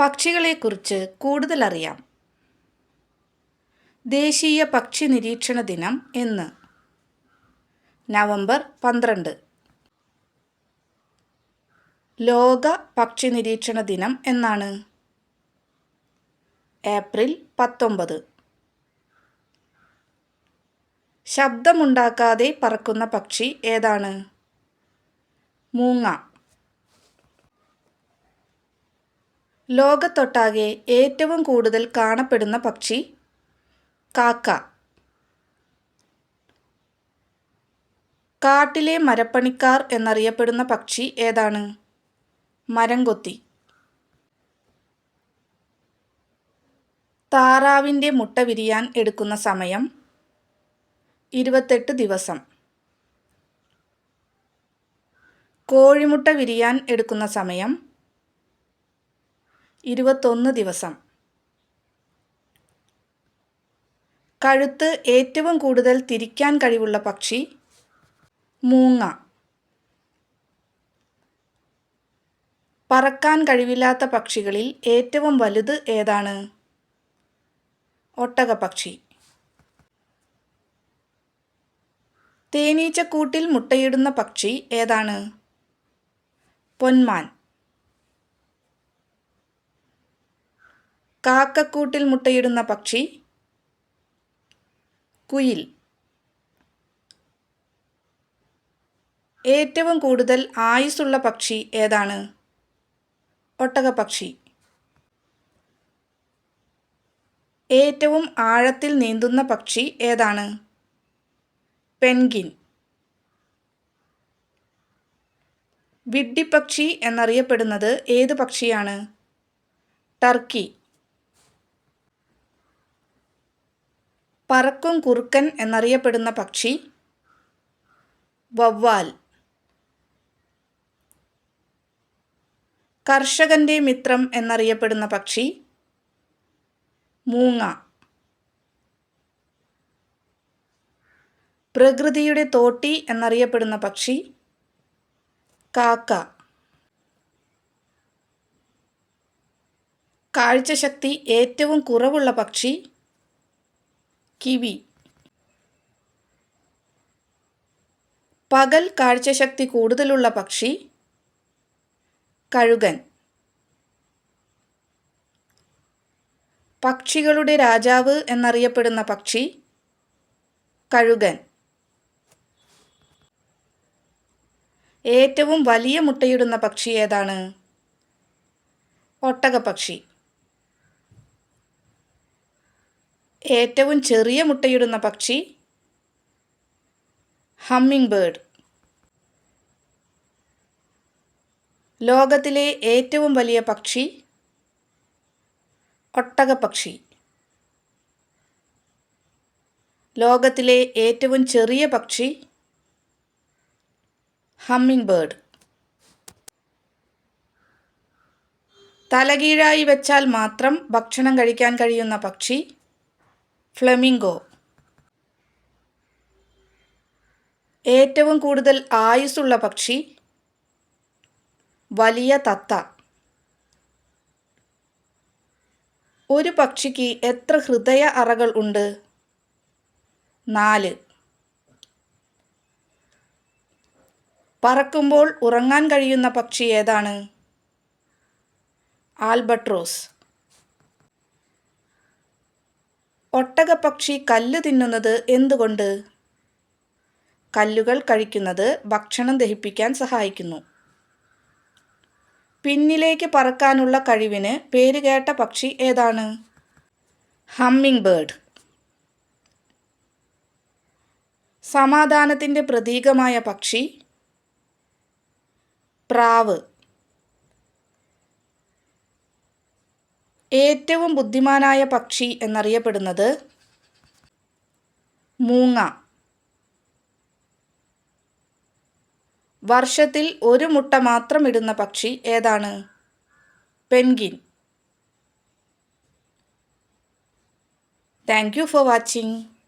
പക്ഷികളെക്കുറിച്ച് കൂടുതൽ അറിയാം ദേശീയ പക്ഷി നിരീക്ഷണ ദിനം എന്ന്. നവംബർ പന്ത്രണ്ട്. ലോക പക്ഷി നിരീക്ഷണ ദിനം എന്നാണ്. ഏപ്രിൽ പത്തൊമ്പത്. ശബ്ദമുണ്ടാക്കാതെ പറക്കുന്ന പക്ഷി ഏതാണ്? മൂങ്ങ. ലോകത്തൊട്ടാകെ ഏറ്റവും കൂടുതൽ കാണപ്പെടുന്ന പക്ഷി കാക്ക. കാട്ടിലെ മരപ്പണിക്കാർ എന്നറിയപ്പെടുന്ന പക്ഷി ഏതാണ്? മരംകൊത്തി. താറാവിന്റെ മുട്ട വിരിയാൻ എടുക്കുന്ന സമയം ഇരുപത്തെട്ട് ദിവസം. കോഴിമുട്ട വിരിയാൻ എടുക്കുന്ന സമയം ഇരുപത്തൊന്ന് ദിവസം. കഴുത്ത് ഏറ്റവും കൂടുതൽ തിരിക്കാൻ കഴിവുള്ള പക്ഷി മൂങ്ങ. പറക്കാൻ കഴിവില്ലാത്ത പക്ഷികളിൽ ഏറ്റവും വലുത് ഏതാണ്? ഒട്ടകപക്ഷി തേനീച്ചക്കൂട്ടിൽ മുട്ടയിടുന്ന പക്ഷി ഏതാണ്? പൊന്മാൻ. കാക്കക്കൂട്ടിൽ മുട്ടയിടുന്ന പക്ഷി. കുയിൽ. ഏറ്റവും കൂടുതൽ ആയുസ്സുള്ള പക്ഷി ഏതാണ്? ഒട്ടകപക്ഷി ഏറ്റവും ആഴത്തിൽ നീന്തുന്ന പക്ഷി ഏതാണ്? പെൻഗിൻ വിഡ്ഢിപ്പക്ഷി എന്നറിയപ്പെടുന്നത് ഏത് പക്ഷിയാണ്? ടർക്കി. പറക്കും കുറുക്കൻ എന്നറിയപ്പെടുന്ന പക്ഷി വവ്വാൽ. കർഷകന്റെ മിത്രം എന്നറിയപ്പെടുന്ന പക്ഷി മൂങ്ങ. പ്രകൃതിയുടെ തോട്ടി എന്നറിയപ്പെടുന്ന പക്ഷി കാക്ക. കാഴ്ചശക്തി ഏറ്റവും കുറവുള്ള പക്ഷി കിവി. പകൽ കാഴ്ചശക്തി കൂടുതലുള്ള പക്ഷി കഴുകൻ. പക്ഷികളുടെ രാജാവ് എന്നറിയപ്പെടുന്ന പക്ഷി കഴുകൻ. ഏറ്റവും വലിയ മുട്ടയിടുന്ന പക്ഷി ഏതാണ്? ഒട്ടകപ്പക്ഷി. ഏറ്റവും ചെറിയ മുട്ടയിടുന്ന പക്ഷി ഹമ്മിങ് ബേർഡ് ലോകത്തിലെ ഏറ്റവും വലിയ പക്ഷി ഒട്ടകപ്പക്ഷി. ലോകത്തിലെ ഏറ്റവും ചെറിയ പക്ഷി ഹമ്മിങ് ബേർഡ് തലകീഴായി വെച്ചാൽ മാത്രം ഭക്ഷണം കഴിക്കാൻ കഴിയുന്ന പക്ഷി ഫ്ലെമിംഗോ. ഏറ്റവും കൂടുതൽ ആയുസ്സുള്ള പക്ഷി വലിയ തത്ത. ഒരു പക്ഷിക്ക് എത്ര ഹൃദയ അറകൾ ഉണ്ട്? നാല്. പറക്കുമ്പോൾ ഉറങ്ങാൻ കഴിയുന്ന പക്ഷി ഏതാണ്? ആൽബട്രോസ്. ഒട്ടകപ്പക്ഷി കല്ല് തിന്നുന്നത് എന്തുകൊണ്ട്? കല്ലുകൾ കഴിക്കുന്നത് ഭക്ഷണം ദഹിപ്പിക്കാൻ സഹായിക്കുന്നു. പിന്നിലേക്ക് പറക്കാനുള്ള കഴിവിന് പേരുകേട്ട പക്ഷി ഏതാണ്? Hummingbird. സമാധാനത്തിന്റെ പ്രതീകമായ പക്ഷി പ്രാവ്. ഏറ്റവും ബുദ്ധിമാനായ പക്ഷി എന്നറിയപ്പെടുന്നത് മൂങ്ങ. വർഷത്തിൽ ഒരു മുട്ട മാത്രം ഇടുന്ന പക്ഷി ഏതാണ്? Penguin thank you for watching.